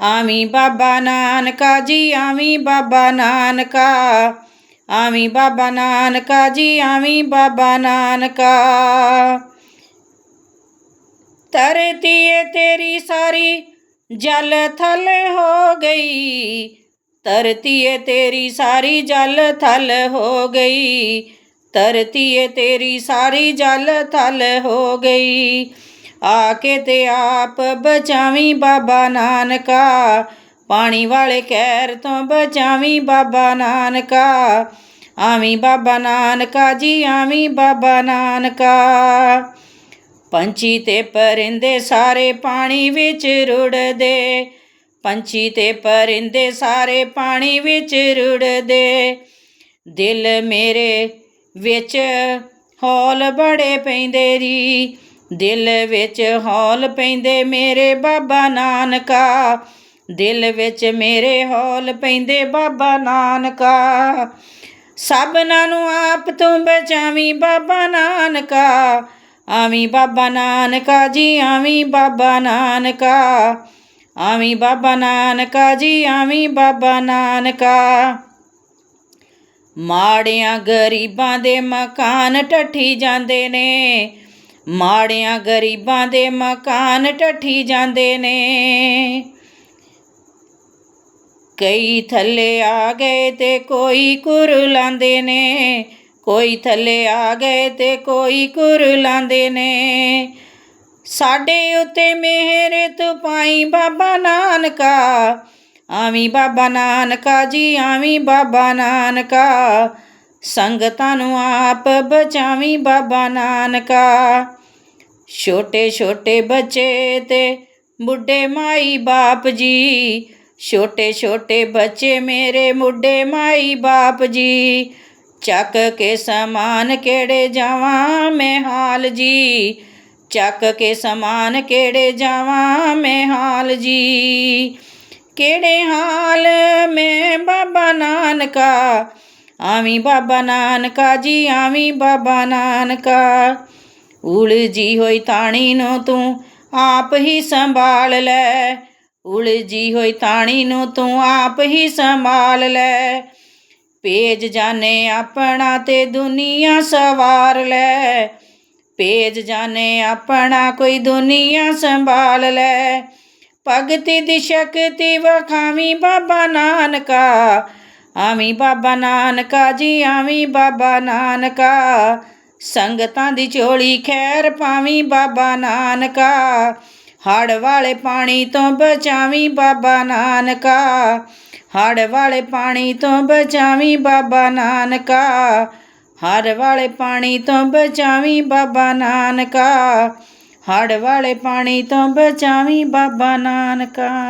ਆਵੀਂ ਬਾਬਾ ਨਾਨਕਾ ਜੀ ਆਵੀਂ ਬਾਬਾ ਨਾਨਕਾ ਆਵੀਂ ਬਾਬਾ ਨਾਨਕਾ ਜੀ ਆਵੀਂ ਬਾਬਾ ਨਾਨਕਾ ਧਰਤੀ ਏ ਤੇਰੀ ਸਾਰੀ ਜਲ ਥਲ ਹੋ ਗਈ ਧਰਤੀ ਏ ਤੇਰੀ ਸਾਰੀ ਜਲ ਥਲ ਹੋ ਗਈ ਧਰਤੀ ਏ ਤੇਰੀ ਸਾਰੀ ਜਲ ਥਲ ਹੋ ਗਈ ਆ ਕੇ ਤੇ ਆਪ ਬਚਾਵੀਂ ਬਾਬਾ ਨਾਨਕਾ। ਪਾਣੀ ਵਾਲੇ ਕਹਿਰ ਤੋਂ ਬਚਾਵੀਂ ਬਾਬਾ ਨਾਨਕਾ। ਆਵੀਂ ਬਾਬਾ ਨਾਨਕਾ ਜੀ, ਆਵੀਂ ਬਾਬਾ ਨਾਨਕਾ। ਪੰਛੀ ਤੇ ਪਰਿੰਦੇ ਸਾਰੇ ਪਾਣੀ ਵਿੱਚ ਰੁੜਦੇ। ਪੰਛੀ ਤੇ ਪਰਿੰਦੇ ਸਾਰੇ ਪਾਣੀ ਵਿੱਚ ਰੁੜਦੇ। ਦਿਲ ਮੇਰੇ ਵਿੱਚ ਹੌਲ ਬੜੇ ਪੈਂਦੇ ਰੀ ਦਿਲ ਵਿੱਚ ਹੌਲ ਪੈਂਦੇ ਮੇਰੇ ਬਾਬਾ ਨਾਨਕਾ। ਦਿਲ ਵਿੱਚ ਮੇਰੇ ਹੌਲ ਪੈਂਦੇ ਬਾਬਾ ਨਾਨਕਾ। ਸਭਨਾਂ ਨੂੰ ਆਪ ਤੂੰ ਬਚਾਵੀਂ ਬਾਬਾ ਨਾਨਕਾ। ਆਵੀਂ ਬਾਬਾ ਨਾਨਕਾ ਜੀ, ਆਵੀਂ ਬਾਬਾ ਨਾਨਕਾ। ਆਵੀਂ ਬਾਬਾ ਨਾਨਕਾ ਜੀ, ਆਵੀਂ ਬਾਬਾ ਨਾਨਕਾ। ਮਾੜਿਆਂ ਗਰੀਬਾਂ ਦੇ ਮਕਾਨ ਟੱਠੀ ਜਾਂਦੇ ਨੇ। ਮਾੜਿਆਂ ਗਰੀਬਾਂ ਦੇ ਮਕਾਨ ਟੱਠੀ ਜਾਂਦੇ ਨੇ। ਕਈ ਥੱਲੇ ਆ ਗਏ ਤੇ ਕੋਈ ਕੁਰ ਲਾਂਦੇ ਨੇ। ਕੋਈ ਥੱਲੇ ਆ ਗਏ ਤੇ ਕੋਈ ਕੁਰ ਲਾਂਦੇ ਨੇ। ਸਾਡੇ ਉੱਤੇ ਮਿਹਰ ਤੂੰ ਪਾਈ ਬਾਬਾ ਨਾਨਕਾ। ਆਵੀਂ ਬਾਬਾ ਨਾਨਕਾ ਜੀ, ਆਵੀਂ ਬਾਬਾ ਨਾਨਕਾ। ਸੰਗਤਾਂ ਨੂੰ ਆਪ ਬਚਾਵੀਂ ਬਾਬਾ ਨਾਨਕਾ। ਛੋਟੇ ਛੋਟੇ ਬੱਚੇ ਤੇ ਬੁੱਢੇ ਮਾਈ ਬਾਪ ਜੀ। ਛੋਟੇ ਛੋਟੇ ਬੱਚੇ ਮੇਰੇ ਮੁੱਢੇ ਮਾਈ ਬਾਪ ਜੀ। ਚੱਕ ਕੇ ਸਮਾਨ ਕਿਹੜੇ ਜਾਵਾਂ ਮੈਂ ਹਾਲ ਜੀ। ਚੱਕ ਕੇ ਸਮਾਨ ਕਿਹੜੇ ਜਾਵਾਂ ਮੈਂ ਹਾਲ ਜੀ। ਕਿਹੜੇ ਹਾਲ ਮੈਂ ਬਾਬਾ ਨਾਨਕਾ? ਆਵੀਂ ਬਾਬਾ ਨਾਨਕਾ ਜੀ, ਆਵੀਂ ਬਾਬਾ ਨਾਨਕਾ। ਉਲਜੀ ਹੋਈ ਤਾਣੀ ਨੂੰ ਤੂੰ ਆਪ ਹੀ ਸੰਭਾਲ ਲੈ। ਉਲਜੀ ਹੋਈ ਤਾਣੀ ਨੂੰ ਤੂੰ ਆਪ ਹੀ ਸੰਭਾਲ ਲੈ। ਭੇਜ ਜਾਣੇ ਆਪਣਾ ਤੇ ਦੁਨੀਆ ਸਵਾਰ ਲੈ। ਭੇਜ ਜਾਣੇ ਆਪਣਾ ਕੋਈ ਦੁਨੀਆ ਸੰਭਾਲ ਲੈ। ਭਗਤੀ ਦੀ ਸ਼ਕਤੀ ਵਖਾਵੀਂ ਬਾਬਾ ਨਾਨਕਾ। ਆਵੀਂ ਬਾਬਾ ਨਾਨਕਾ ਜੀ, ਆਵੀਂ ਬਾਬਾ ਨਾਨਕਾ। ਸੰਗਤਾਂ ਦੀ ਝੋਲੀ ਖੈਰ ਪਾਵੀਂ ਬਾਬਾ ਨਾਨਕਾ। ਹੜ ਵਾਲੇ ਪਾਣੀ ਤੋਂ ਬਚਾਵੀਂ ਬਾਬਾ ਨਾਨਕਾ। ਹੜ ਵਾਲੇ ਪਾਣੀ ਤੋਂ ਬਚਾਵੀਂ ਬਾਬਾ ਨਾਨਕਾ। ਹੜ ਵਾਲੇ ਪਾਣੀ ਤੋਂ ਬਚਾਵੀਂ ਬਾਬਾ ਨਾਨਕਾ। ਹੜ ਵਾਲੇ ਪਾਣੀ ਤੋਂ ਬਚਾਵੀਂ ਬਾਬਾ ਨਾਨਕਾ।